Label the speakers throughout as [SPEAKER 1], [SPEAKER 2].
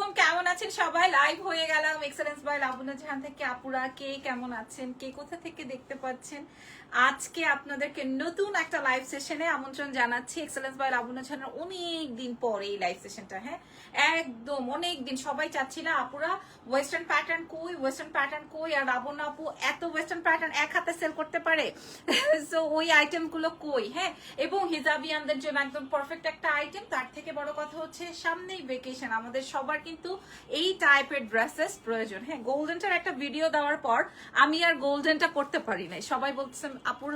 [SPEAKER 1] আলাইকুম কেমন আছেন? সবাই লাইভ হয়ে গেলাম। এক্সেলেন্স বাই লাবুনা জাহান থেকে আপুরা, কে কেমন আছেন? কে কোথা থেকে দেখতে পাচ্ছেন? আজকে আপনাদেরকে নতুন একটা লাইভ সেশনে আমন্ত্রণ জানাচ্ছি এক্সেলেন্স বাই লাবুনা জাহানের অনেক দিন পর এই লাইভ সেশনটা হ্যাঁ? একদম অনেক দিন সবাই চাচ্ছিল আপুরা ওয়েস্টার্ন প্যাটার্ন কই ওয়েস্টার্ন প্যাটার্ন কই, আর লাবণ্য আপু এত ওয়েস্টার্ন প্যাটার্ন এক হাতে সেল করতে পারে? সো ওই আইটেমগুলো কই হ্যাঁ? এবং হিজাবিয়ানদের জন্য একদম পারফেক্ট একটা আইটেম তার থেকে বড় কথা হচ্ছে সামনেই ভেকেশন আমাদের সবার কিন্তু এই টাইপের ড্রেসেস প্রয়োজন। হ্যাঁ গোল্ডেনটার একটা ভিডিও দেওয়ার পর আমি আর গোল্ডেনটা করতে পারি নাই। সবাই বলতেছে আপুর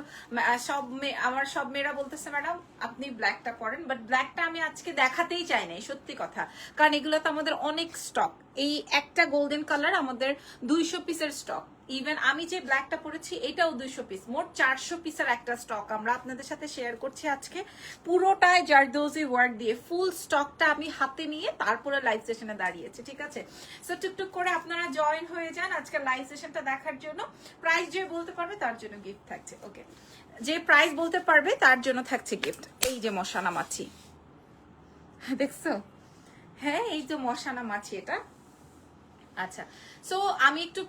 [SPEAKER 1] সব আমার সব মেয়েরা বলতেছে, ম্যাডাম, আপনি ব্ল্যাকটা করেন বাট ব্ল্যাকটা আমি আজকে দেখাতেই চাই নাই, সত্যি কথা। কারণ এগুলো তো আমাদের অনেক স্টক এই একটা গোল্ডেন কালার আমাদের দুইশো পিসের স্টক ইভেন আমি যে ব্ল্যাকটা পরেছি, এটাও দুইশো পিস মোট চারশো পিসের একটা স্টক আমরা আপনাদের সাথে শেয়ার করছি আজকে। পুরোটায় জারদোজি ওয়ার্ক দিয়ে ফুল স্টকটা আমি হাতে নিয়ে তারপরে লাইভ সেশনে দাঁড়িয়েছি, ঠিক আছে? সো টুকটুক করে আপনারা জয়েন হয়ে যান আজকে লাইভ সেশনটা দেখার জন্য। প্রাইস যে বলতে পারবে তার জন্য গিফট থাকছে ওকে যে প্রাইস বলতে পারবে তার জন্য থাকছে গিফট এই যে মশানা মাছি। দেখছ? হ্যাঁ এই তো মশানা মাছি এটা। আচ্ছা। সো আমি একটু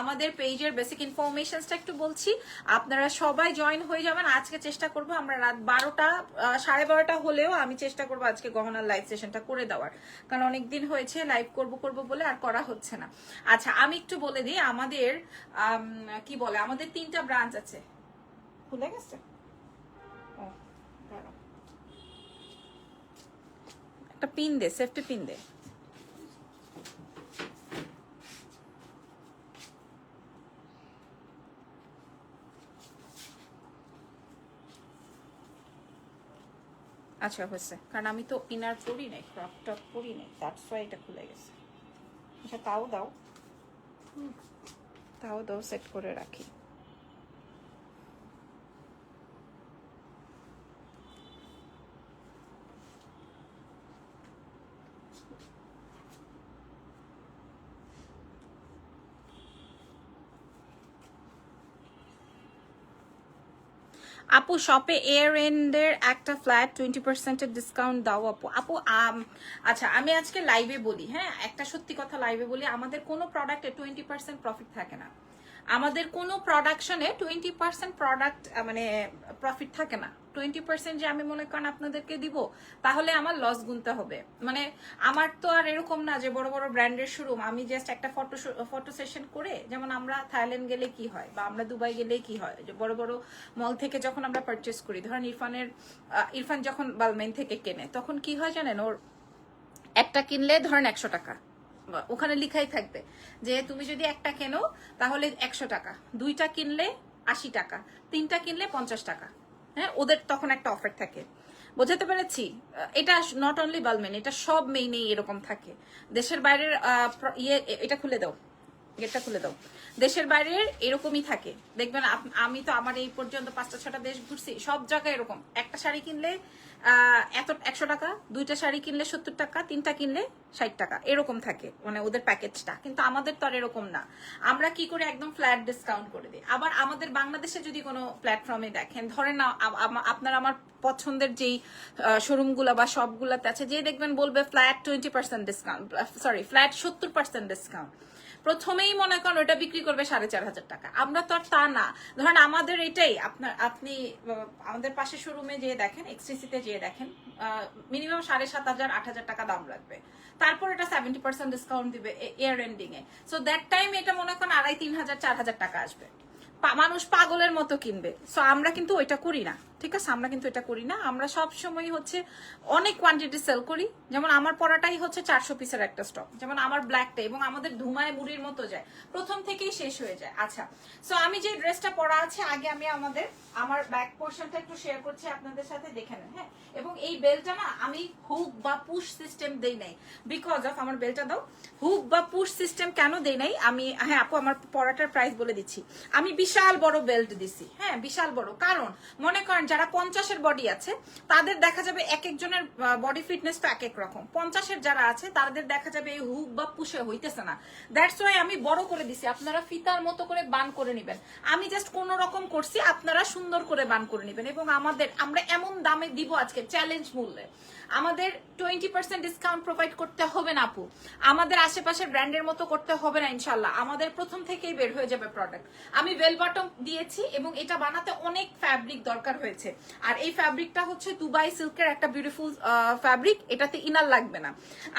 [SPEAKER 1] আমাদের পেজের বেসিক ইনফরমেশনসটা একটু বলছি। আপনারা সবাই জয়েন হয়ে যাবেন। আজকে চেষ্টা করব আমরা রাত বারোটা সাড়ে বারোটা হলেও আমি চেষ্টা করব আজকে গহনার লাইভ সেশনটা করে দেওয়ার। কারণ অনেক দিন হয়েছে লাইভ করব করব বলে আর করা হচ্ছে না। আচ্ছা আমি একটু বলে দিই, আমাদের কি বলে, আমাদের তিনটা ব্রাঞ্চ আছে। খুলে গেছে? একটা পিন দে সেফটি পিন দে। আচ্ছা হয়েছে। কারণ আমি তো ইনার পরি নাই ক্রপ টপ পরি নাই দ্যাটস ওয়াই এটা খুলে গেছে। আচ্ছা তাও দাও। হুম, তাও দাও সেট করে রাখি। আপু শপে এয়ার এন্ডের একটা ফ্ল্যাট টোয়েন্টি পার্সেন্টের ডিসকাউন্ট দাও আপু। আপু আচ্ছা আমি আজকে লাইভে বলি হ্যাঁ? একটা সত্যি কথা লাইভে বলি, আমাদের কোনো প্রোডাক্টে টোয়েন্টি পার্সেন্ট প্রফিট থাকে না। আমাদের কোনো প্রোডাকশনে টোয়েন্টি পার্সেন্ট প্রোডাক্ট মানে প্রফিট থাকে না। টোয়েন্টি পার্সেন্ট যে আমি মনে করেন আপনাদেরকে দিব, তাহলে আমার লস গুনতে হবে। মানে আমার তো আর এরকম না যে বড় বড় ব্র্যান্ডের শোরুম আমি জাস্ট একটা ফটো ফটো সেশন করে, যেমন আমরা থাইল্যান্ড গেলে কি হয়, বা আমরা দুবাই গেলে কি হয়, যে বড় বড় মল থেকে যখন আমরা পারচেস করি, ধরেন ইরফানের ইরফান যখন বালমেন থেকে কেনে, তখন কি হয় জানেন, ওর একটা কিনলে ধরেন একশো টাকা। ওখানে লিখাই থাকবে যে তুমি যদি একটা কেনো, তাহলে একশো টাকা। দুইটা কিনলে আশি টাকা, তিনটা কিনলে পঞ্চাশ টাকা। হ্যাঁ ওদের তখন একটা অফার থাকে। বোঝাতে পেরেছি? এটা নট অনলি বালমেন, এটা সব মেইনেই এরকম থাকে। দেশের বাইরের ইয়ে এটা খুলে দাও। গেটটা খুলে দাও। দেশের বাইরের এরকমই থাকে। দেখবেন আমি তো আমার এই পর্যন্ত পাঁচটা ছটা দেশ ঘুরছি, সব জায়গায় এরকম। একটা শাড়ি কিনলে এত, একশো টাকা, দুইটা শাড়ি কিনলে সত্তর টাকা, তিনটা কিনলে ষাট টাকা, এরকম থাকে মানে ওদের প্যাকেজটা। কিন্তু আমাদের তো আর এরকম না। আমরা কি করে একদম ফ্ল্যাট ডিসকাউন্ট করে দিই? আবার আমাদের বাংলাদেশে যদি কোনো প্ল্যাটফর্মে দেখেন, ধরেন না আপনার আমার পছন্দের যেই শোরুমগুলো বা সবগুলোতে আছে, যে দেখবেন বলবে flat twenty percent discount sorry flat সত্তর পার্সেন্ট ডিসকাউন্ট প্রথমেই মনে করেন ওটা বিক্রি করবে সাড়ে চার হাজার টাকা। আমরা তো আর তা না। ধরেন আমাদের এটাই, আপনার, আপনি আমাদের পাশে শোরুমে যেয়ে দেখেন এক্সটিসিতে যেয়ে দেখেন মিনিমাম সাড়ে সাত হাজার, আট হাজার টাকা দাম লাগবে। তারপর এটা সেভেন্টি পার্সেন্ট ডিসকাউন্ট দিবে এয়ার এন্ডিং এ। সো দ্যাট টাইম এটা মনে করেন আড়াই, তিন হাজার, চার হাজার টাকা আসবে। মানুষ পাগলের মতো কিনবে। সো আমরা কিন্তু ওইটা করি না। ঠিক আছে, আমরা কিন্তু এটা করি না। আমরা সব সময় হচ্ছে অনেক কোয়ান্টিটি সেল করি। যেমন আমার পরাটাই হচ্ছে চারশো পিসের একটা স্টক যেমন আমার ব্ল্যাকটা এবং আমাদের ধুমায় মুড়ির মতো যায়। প্রথম থেকেই শেষ হয়ে যায়। আচ্ছা সো আমি যে ড্রেসটা পরা আছে, আগে আমি আমাদের, আমার ব্যাক পোর্শনটা একটু শেয়ার করছি আপনাদের সাথে, দেখে নেন হ্যাঁ? এবং এই বেলটা না, আমি হুক বা পুশ সিস্টেম দেই নাই। বিকজ অফ আমার বেলটা দাও। হুক বা পুশ সিস্টেম কেন দেই নাই? আমি হ্যাঁ আপু, আমার পরাটার প্রাইস বলে দিচ্ছি। আমি বিশাল বড় বেল্ট দিছি হ্যাঁ বিশাল বড়। কারণ, মনে করেন যারা পঞ্চাশের বডি আছে, তাদের দেখা যাবে এক একজনের বডি ফিটনেস তো এক এক রকম। পঞ্চাশের যারা আছে, তাদের দেখা যাবে এই হুক বা পুষে হইতেছে না। দ্যাটস ওয়াই আমি বড় করে দিছি, আপনারা ফিতার মতো করে বান করে নেবেন। আমি জাস্ট কোন রকম করছি, আপনারা সুন্দর করে বান করে নেবেন। এবং আমাদের, আমরা এমন দামে দিব আজকে চ্যালেঞ্জ মূল্যে। আমাদের টোয়েন্টি পার্সেন্ট ডিসকাউন্ট প্রোভাইড করতে হবে না, আপু। আমাদের আশেপাশের ব্র্যান্ডের মতো করতে হবে না ইনশাল্লাহ আমাদের প্রথম থেকেই বের হয়ে যাবে প্রোডাক্ট আমি বেল বটম দিয়েছি, এবং এটা বানাতে অনেক ফ্যাব্রিক দরকার হয়েছে। আর এই ফ্যাব্রিকটা হচ্ছে দুবাই সিল্কের একটা বিউটিফুল ফ্যাব্রিক এটাতে ইনার লাগবে না।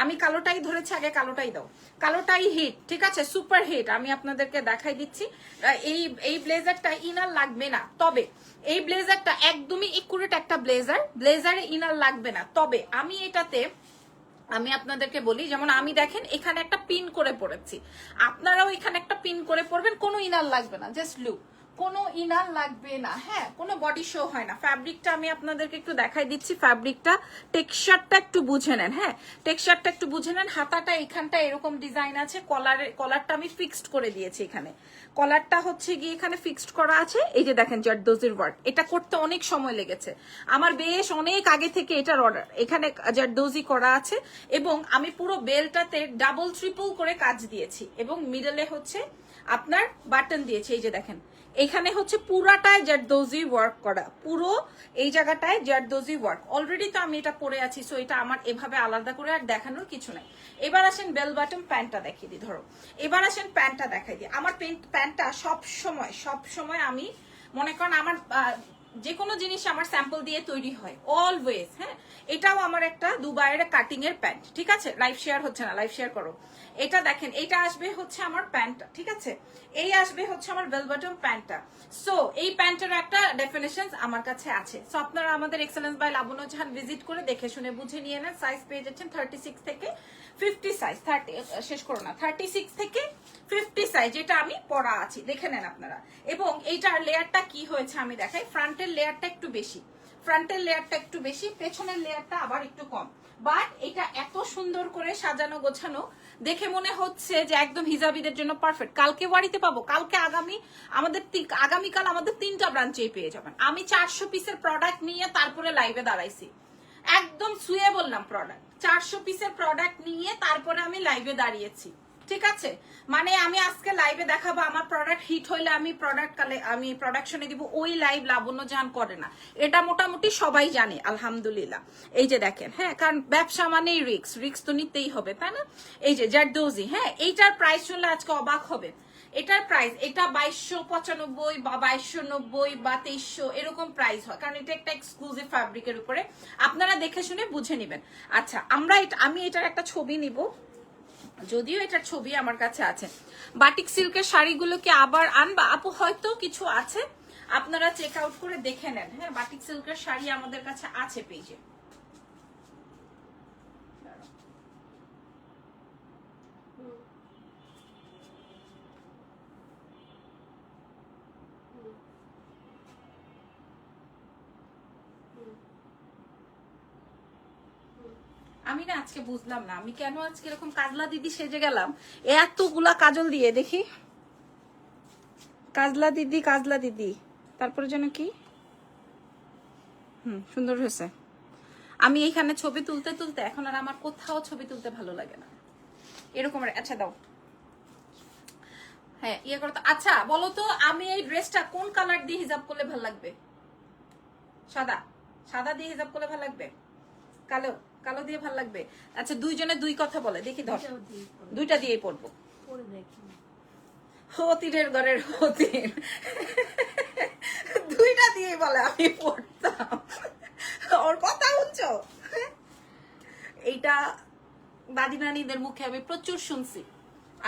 [SPEAKER 1] আমি কালোটাই ধরেছি, আগে কালোটাই দাও। কালোটাই হিট ঠিক আছে? সুপার হিট আমি আপনাদেরকে দেখাই দিচ্ছি। এই এই ব্লেজারটা ইনার লাগবে না। তবে, এই ব্লেজারটা একদমই একুরেট একটা ব্লেজার ব্লেজারে ইনার লাগবে না। তবে, আমি এটাতে, আমি আপনাদেরকে বলি, যেমন আমি দেখেন, এখানে একটা পিন করে পড়েছি। আপনারাও এখানে একটা পিন করে পড়বেন, কোনো ইনার লাগবে না জাস্ট লুক কোনো ইনার লাগবে না হ্যাঁ কোনো বডি শো হয় না। ফ্যাব্রিকটা আমি আপনাদেরকে একটু দেখাই দিচ্ছি ফ্যাব্রিকটা টেক্সচারটা একটু বুঝে নেন হ্যাঁ। টেক্সচারটা একটু বুঝে নেন, হাতাটা এখানটা এরকম ডিজাইন আছে কলার কলারটা আমি ফিক্সড করে দিয়েছি এখানে। কলারটা হচ্ছে গিয়ে এখানে ফিক্সড করা আছে, এই যে দেখেন জারদোজির ওয়ার্ক এটা করতে অনেক সময় লেগেছে। আমার বেশ অনেক আগে থেকে এটার অর্ডার এখানে জারদোজি করা আছে, এবং আমি পুরো বেলটাতে ডাবল ট্রিপল করে কাজ দিয়েছি, এবং মিডলে হচ্ছে আপনার বাটন দিয়েছি, এই যে দেখেন। এখানে হচ্ছে পুরাটায় জারদোজি ওয়ার্ক করা। পুরো এই জায়গাটায় জারদোজি ওয়ার্ক অলরেডি তো আমি এটা পরে আছি সো এটা আমার এভাবে আলাদা করে আর দেখানোর কিছু নাই। এবার আসেন বেল বাটন প্যান্টটা দেখিয়ে দিই, ধরো। এবার আসেন প্যান্টটা দেখাই দিই। আমার প্যান্ট প্যান্টটা সব সময় সব সময় আমি মনে করেন আমার যে কোনো জিনিস আমার স্যাম্পল দিয়ে তৈরি হয় অলওয়েজ হ্যাঁ? এটাও আমার একটা দুবাইয়ের কাটিং এর প্যান্ট ঠিক আছে? লাইভ শেয়ার হচ্ছে না লাইভ শেয়ার করো। এটা দেখেন, এটা আসবে হচ্ছে আমার প্যান্টটা ঠিক আছে? এই আসবে হচ্ছে আমার বেলবটম প্যান্টটা সো এই প্যান্টের একটা ডেফিনেশন আমার কাছে আছে। সো আপনারা আমাদের excellence by Labonno Jahan visit করে দেখে শুনে বুঝে নিয়ে নেন। সাইজ পেয়ে যাচ্ছেন থার্টি সিক্স থেকে ফিফটি সাইজ থার্টি শেষ করো না থার্টি সিক্স থেকে ফিফটি সাইজ যেটা আমি পরা আছি, দেখে নেন আপনারা। এবং এইটার লেয়ারটা কি হয়েছে আমি দেখাই। ফ্রন্টের লেয়ারটা একটু বেশি। ফ্রন্টের লেয়ারটা একটু বেশি, পেছনের লেয়ারটা আবার একটু কম। বাট এটা এত সুন্দর করে সাজানো, গোছানো, দেখে মনে হচ্ছে যে একদম হিজাবিদের জন্য পারফেক্ট কালকে বাড়িতে পাবো। কালকে আগামী আমাদের আগামীকাল আমাদের তিনটা ব্রাঞ্চেই পেয়ে যাবেন। আমি চারশো পিসের প্রোডাক্ট নিয়ে তারপরে লাইভে দাঁড়াইছি। একদম শুয়ে বললাম প্রোডাক্ট চারশো পিসের প্রোডাক্ট নিয়ে তারপরে আমি লাইভে দাঁড়িয়েছি। ঠিক আছে? মানে আমি আজকে লাইভে দেখাবো, আমার প্রোডাক্ট হিট হইলে আমি প্রোডাক্ট কালে, আমি প্রোডাকশনে দিব, ওই লাইভ লাবণ্য জান করে না। এটা মোটামুটি সবাই জানে, আলহামদুলিল্লাহ। এই যে দেখেন হ্যাঁ কারণ ব্যবসা মানেই রিক্স রিক্স তো নিতেই হবে, তাই না? এই যে জারদোজি হ্যাঁ এইটার প্রাইস শুনলে আজকে অবাক হবে এটার প্রাইস এটা বাইশশো পঁচানব্বই বা বাইশশো নব্বই বা তেইশশো, এরকম প্রাইস হয়। কারণ এটা একটা এক্সক্লুসিভ ফ্যাব্রিকের উপরে। আপনারা দেখে শুনে বুঝে নেবেন। আচ্ছা আমরা আমি এটার একটা ছবি নিব। যদিও এটার ছবি আমার কাছে আছে। বাটিক সিল্কের শাড়িগুলোকে আবার আনবা? আপু, হয়তো কিছু আছে। আপনারা চেক আউট করে দেখে নেন। হ্যাঁ বাটিক সিল্কের শাড়ি আমাদের কাছে আছে পেজে আমি না আজকে বুঝলাম না। আমি কেন আজকে এরকম কাজলা দিদি সেজে গেলাম? এতগুলা কাজল দিয়ে, দেখি। কাজলা দিদি কাজলা দিদি। তারপরে যেন কি? হুম, সুন্দর হয়েছে। আমি এইখানে ছবি তুলতে তুলতে এখন আর আমার কোথাও ছবি তুলতে ভালো লাগে না। এরকম আচ্ছা দাও। হ্যাঁ ইয়ে করো তো। আচ্ছা বলো তো, আমি এই ড্রেসটা কোন কালার দিয়ে হিজাব করলে ভালো লাগবে? সাদা। সাদা দিয়ে হিজাব করলে ভালো লাগবে? কালো কালো দিয়ে ভালো লাগবে? আচ্ছা দুইজনে দুই কথা বলে দেখি ধর। দুইটা দিয়েই পড়ব। হতিরের ঘরের হতির দুইটা দিয়ে বলে আমি পড়তাম। ওর কথা বুঝছ এইটা দাদি নানিদের মুখে আমি প্রচুর শুনছি।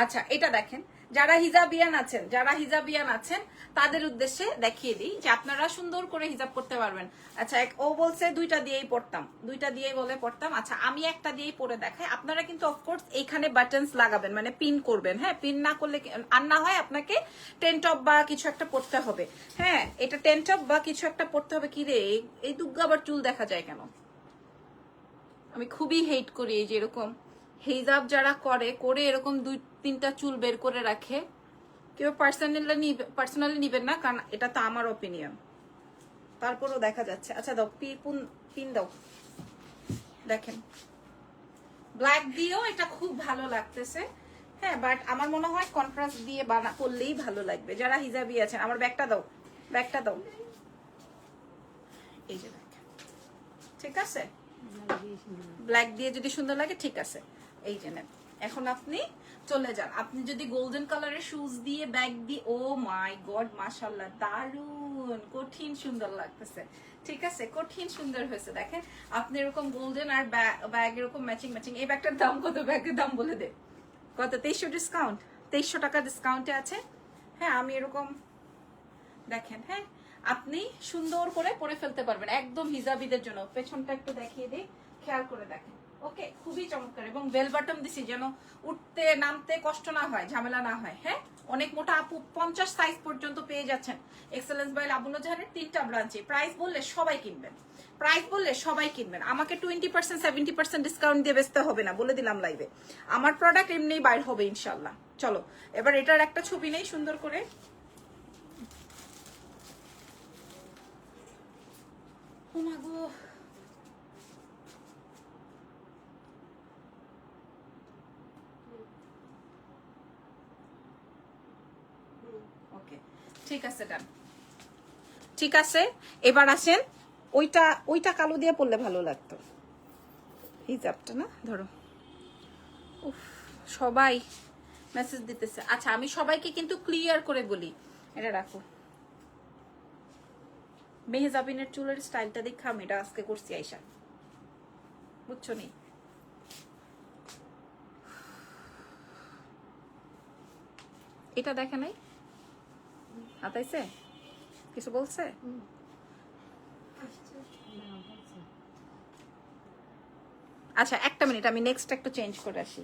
[SPEAKER 1] আচ্ছা এটা দেখেন। যারা হিজাবিয়ান আছেন, যারা হিজাবিয়ান আছেন, তাদের উদ্দেশ্যে দেখিয়ে দিই যে আপনারা সুন্দর করে হিজাব করতে পারবেন। আচ্ছা এক- ও বলছে দুইটা দিয়েই পড়তাম। দুইটা দিয়েই বলে পড়তাম। আচ্ছা আমি একটা দিয়েই পরে দেখাই। আপনারা কিন্তু অফকোর্স এইখানে বাটনস লাগাবেন মানে পিন করবেন। হ্যাঁ পিন না করলে আর না হয় আপনাকে টেন টপ বা কিছু একটা পড়তে হবে। হ্যাঁ এটা টেন টপ বা কিছু একটা পড়তে হবে। কি রে, এই দুগ্গা আবার চুল দেখা যায় কেন? আমি খুবই হেট করি এই যে এরকম। হিজাব যারা করে করে এরকম দুই, তিনটা চুল বের করে রাখে, কেউ পার্সোনালি পার্সোনালি নিবেন না, কারণ এটা তো আমার অপিনিয়ন তারপরও দেখা যাচ্ছে। আচ্ছা দাও, পি, পুন পিন দাও। দেখেন। ব্ল্যাক দিয়েও এটা খুব ভালো লাগতেছে। হ্যাঁ বাট আমার মনে হয় কন্ট্রাস্ট দিয়ে বানা, করলেই ভালো লাগবে। যারা হিজাবি আছেন, আমার ব্যাগটা দাও ব্যাগটা দাও। এই যে দেখেন। ঠিক আছে? ব্ল্যাক দিয়ে যদি সুন্দর লাগে, ঠিক আছে। এই যে নেন। এখন আপনি চলে যান। আপনি যদি গোল্ডেন কালারের শুজ দিয়ে ব্যাগ দিয়ে ও মাই গড মাশাল্লাহ দারুণ কঠিন সুন্দর লাগতেছে। ঠিক আছে, কঠিন সুন্দর হয়েছে। দেখেন, আপনি এরকম গোল্ডেন আর ব্যাগ এরকম ম্যাচিং ম্যাচিং এই ব্যাগটার দাম কত? ব্যাগের দাম বলে দে। কত? তেইশশো ডিসকাউন্ট তেইশশো টাকা ডিসকাউন্টে আছে। হ্যাঁ আমি এরকম, দেখেন হ্যাঁ আপনি সুন্দর করে পরে ফেলতে পারবেন। একদম হিজাবিদের জন্য। পেছনটা একটু দেখিয়ে দিই। খেয়াল করে দেখেন। ওকে, খুবই চমৎকার। এবং বেল বাটন দিছি যেন উঠতে, নামতে কষ্ট না হয়, ঝামেলা না হয় হ্যাঁ? অনেক মোটা আপু পঞ্চাশ সাইজ পর্যন্ত পেয়ে যাচ্ছেন। এক্সেলেন্স বাই আবুল জাহানের তিনটা ব্রাঞ্চে প্রাইস বললে সবাই কিনবেন। প্রাইস বললে সবাই কিনবেন। আমাকে twenty percent seventy percent discount দিয়ে বেচতে হবে না, বলে দিলাম লাইভে আমার প্রোডাক্ট এমনি বাইর হবে ইনশাল্লাহ চলো, এবার এটার একটা ছবি নেই, সুন্দর করে। ও গো ওকে ঠিক আছে ডান ঠিক আছে, এবার আসেন, ওইটা ওইটা কালো দিয়ে পড়লে ভালো লাগতো। হিজাবটা না? ধরো। উফ, সবাই মেসেজ দিতেছে। আচ্ছা আমি সবাইকে কিন্তু ক্লিয়ার করে বলি। এটা রাখো। মেহেজাবিনের চুলের স্টাইলটা দেখে আমি এটা আজকে করছি আইসা বুঝছ নি? এটা দেখে নাই? হাতাইছে কিছু বলছে আচ্ছা একটা মিনিট আমি নেক্সট একটু চেঞ্জ করে আসি।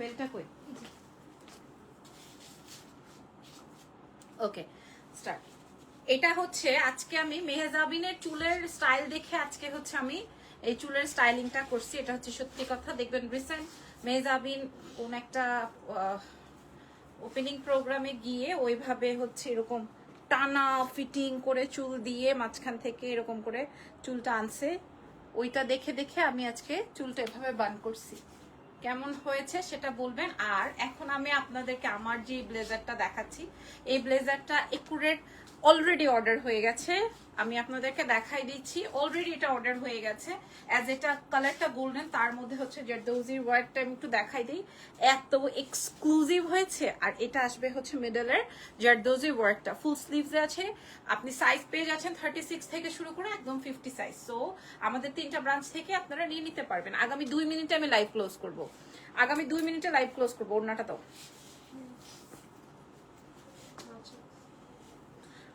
[SPEAKER 1] বেলটা কই? ওকে স্টার্ট এটা হচ্ছে আজকে আমি চুলের স্টাইল দেখে আজকে হচ্ছে আমি এই চুলের স্টাইলিংটা করছি। এটা হচ্ছে সত্যি কথা, দেখবেন রিসেন্ট কোন একটা ওপেনিং প্রোগ্রামে গিয়ে ওইভাবে হচ্ছে এরকম টানা ফিটিং করে চুল দিয়ে মাঝখান থেকে এরকম করে চুলটা আনছে। ওইটা দেখে দেখে আমি আজকে চুলটা এভাবে বান করছি। কেমন হয়েছে সেটা বলবেন। আর এখন আমি আপনাদেরকে আমার যে ব্লেজারটা দেখাচ্ছি, এই ব্লেজারটা একুরেট অলরেডি অর্ডার হয়ে গেছে। আমি আপনাদেরকে দেখাই দিচ্ছি। অলরেডি এটা অর্ডার হয়ে গেছে। অ্যাজ এটা কালারটা গোল্ডেন তার মধ্যে হচ্ছে জেরদৌজির ওয়ার্কটা আমি একটু দেখাই দিই। এত এক্সক্লুসিভ হয়েছে। আর এটা আসবে হচ্ছে মিডলের জারদোজি ওয়ার্কটা ফুল স্লিভসে আছে। আপনি সাইজ পেয়ে যাচ্ছেন থার্টি সিক্স থেকে শুরু করে একদম ফিফটি সাইজ সো আমাদের তিনটা ব্রাঞ্চ থেকে আপনারা নিয়ে নিতে পারবেন। আগামী দুই মিনিটে আমি লাইভ ক্লোজ করব। আগামী দুই মিনিটে লাইভ ক্লোজ করব। ওড়নাটা তো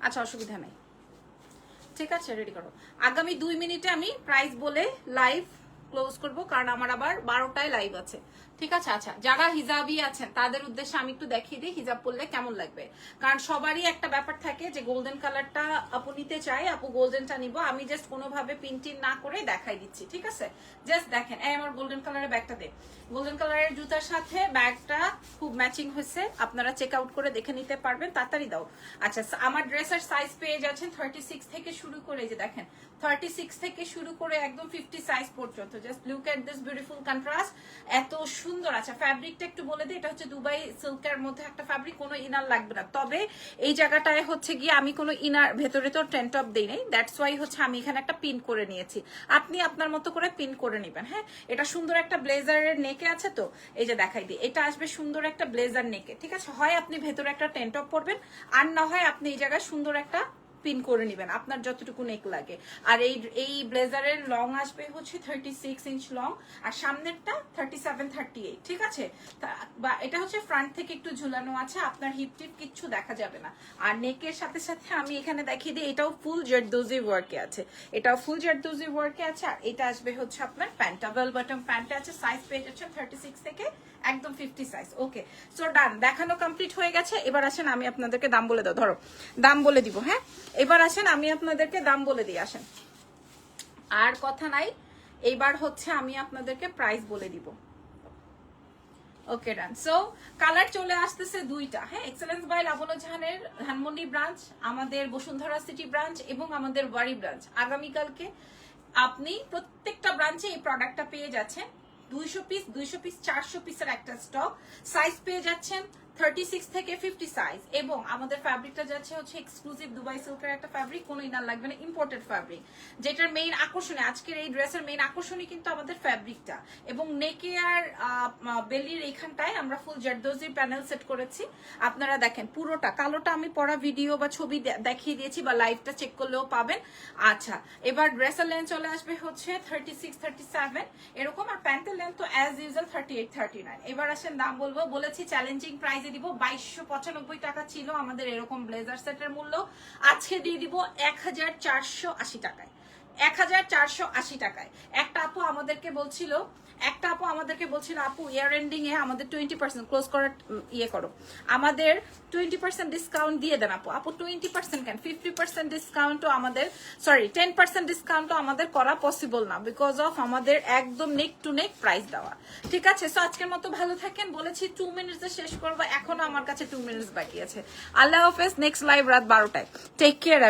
[SPEAKER 1] আচ্ছা অসুবিধা নাই। ঠিক আছে রেডি করো। আগামী দুই মিনিটে আমি প্রাইস বলে লাইভ ক্লোজ করব, কারণ আমার আবার বারোটায় লাইভ আছে। ঠিক আছে আচ্ছা যারা হিজাবি আছেন, তাদের উদ্দেশ্যে আমি একটু দেখিয়ে দিই হিজাব পরলে কেমন লাগবে। কারণ সবারই একটা ব্যাপার থাকে যে গোল্ডেন কালারটা আপু নিতে চাই আপু গোল্ডেনটা নিব, আমি জাস্ট কোনোভাবে প্রিন্টিং না করে দেখাই দিচ্ছি, ঠিক আছে? জাস্ট দেখেন, এই আমার গোল্ডেন কালারের ব্যাগটা দে গোল্ডেন কালারের জুতার সাথে ব্যাগটা খুব ম্যাচিং হয়েছে, আপনারা চেক আউট করে দেখে নিতে পারবেন, তাড়াতাড়ি দাও। আচ্ছা আমার ড্রেসের সাইজ পেয়ে যাচ্ছেন থার্টি সিক্স থেকে শুরু করে যে দেখেন থার্টি সিক্স থেকে শুরু করে একদম ফিফটি সাইজ পর্যন্ত just look at this beautiful contrast এত সুন্দর আছে। ফ্যাব্রিকটা একটু বলে দিই, এটা হচ্ছে দুবাই সিল্কের মধ্যে একটা ফ্যাব্রিক কোনো ইনার লাগবে না। তবে এই জায়গাটায় হচ্ছে গিয়ে আমি কোনো ইনার ভেতরে তো টেন টপ দিই নাই দ্যাটস ওয়াই হচ্ছে আমি এখানে একটা পিন করে নিয়েছি। আপনি আপনার মতো করে পিন করে নেবেন হ্যাঁ? এটা সুন্দর একটা ব্লেজারের নেকে আছে তো? এই যে দেখাই দিই, এটা আসবে সুন্দর একটা ব্লেজার নেকে ঠিক আছে? হয় আপনি ভেতরে একটা টপ পরবেন, আর না হয় আপনি এই জায়গায় সুন্দর একটা পিন করে নেবেন, আপনার যতটুকু নেক লাগে। আর এই এই ব্লেজারের লং আসবে হচ্ছে থার্টি সিক্স ইঞ্চ লং আর সামনেরটা থার্টি সেভেন থার্টি এইট ঠিক আছে? বা এটা হচ্ছে ফ্রন্ট থেকে একটু ঝুলানো আছে, আপনার হিপ টিপ কিচ্ছু দেখা যাবে না। আর নেকের সাথে সাথে আমি এখানে দেখিয়ে দিই, এটাও ফুল জারদোজি ওয়ার্কে আছে। এটাও ফুল জারদোজি ওয়ার্কে আছে, আর এটা আসবে হচ্ছে আপনার প্যান্টটা ওয়েল বটম প্যান্টটা আছে সাইজ পেয়ে যাচ্ছেন থার্টি সিক্স থেকে একদম fifty size okay so done দেখানো কমপ্লিট হয়ে গেছে। এবার আসেন আমি আপনাদেরকে দাম বলে দাও। ধরো, দাম বলে দিব হ্যাঁ? এবার আসেন আমি আপনাদেরকে দাম বলে দিই, আসেন। আর কথা নাই, এইবার হচ্ছে আমি আপনাদেরকে প্রাইস বলে দিব। ওকে ডান সো কালার চলে আসতেছে দুইটা হ্যাঁ? এক্সেলেন্স বাই লাবণ জাহানের ধানমন্ডি ব্রাঞ্চ আমাদের বসুন্ধরা সিটি ব্রাঞ্চ এবং আমাদের ওয়ারি ব্রাঞ্চ আগামীকালকে আপনি প্রত্যেকটা ব্রাঞ্চে এই প্রোডাক্টটা পেয়ে যাচ্ছেন। দুইশো পিস দুইশো পিস চারশো পিসের একটা স্টক সাইজ পেয়ে যাচ্ছেন থার্টি সিক্স থেকে ফিফটি সাইজ এবং আমাদের যাচ্ছে হচ্ছে দুবাই একটা লাগবে না ইম্পোর্টেড যেটার মেইন আজকের এই ড্রেসের মেইন আকর্ষণই কিন্তু আমাদের ফ্যাব্রিকটা এবং এইখানটায় আমরা ফুল প্যানেল সেট করেছি। আপনারা দেখেন পুরোটা, কালোটা আমি পড়া ভিডিও বা ছবি দেখিয়ে দিয়েছি বা লাইভটা চেক করলেও পাবেন। আচ্ছা এবার ড্রেসের লেন্থ চলে আসবে হচ্ছে থার্টি সিক্স থার্টি সেভেন এরকম আর প্যান্টের length as thirty eight thirty nine এবার আসেন দাম বলব, বলেছি চ্যালেঞ্জিং প্রাইসে দিব। বাইশশো পঁচানব্বই টাকা ছিল আমাদের এরকম ব্লেজার সেটের মূল্য। আজকে দিয়ে দিব এক হাজার চারশো আশি টাকায়। এক হাজার চারশো আশি টাকায়। একটা আপু আমাদেরকে বলছিল, একটা আপু আমাদেরকে বলছিল, আপু ইয়ার এন্ডিং এ আমাদের টোয়েন্টি পার্সেন্ট ক্লোজ করার ইয়ে করো। আমাদের টোয়েন্টি পার্সেন্ট ডিসকাউন্ট দিয়ে দেন আপু। আপু টোয়েন্টি পার্সেন্ট কেন? ফিফটি পার্সেন্ট ডিসকাউন্টও আমাদের সরি টেন পার্সেন্ট ডিসকাউন্টও আমাদের করা পসিবল না বিকজ অফ আমাদের একদম নেক টু নেক প্রাইস দেওয়া। ঠিক আছে? সো আজকের মতো ভালো থাকেন। বলেছি টু মিনিটসে শেষ করব। এখনও আমার কাছে টু মিনিটস বাকি আছে। আল্লাহ হাফেজ। নেক্সট লাইভ রাত বারোটায়। Take care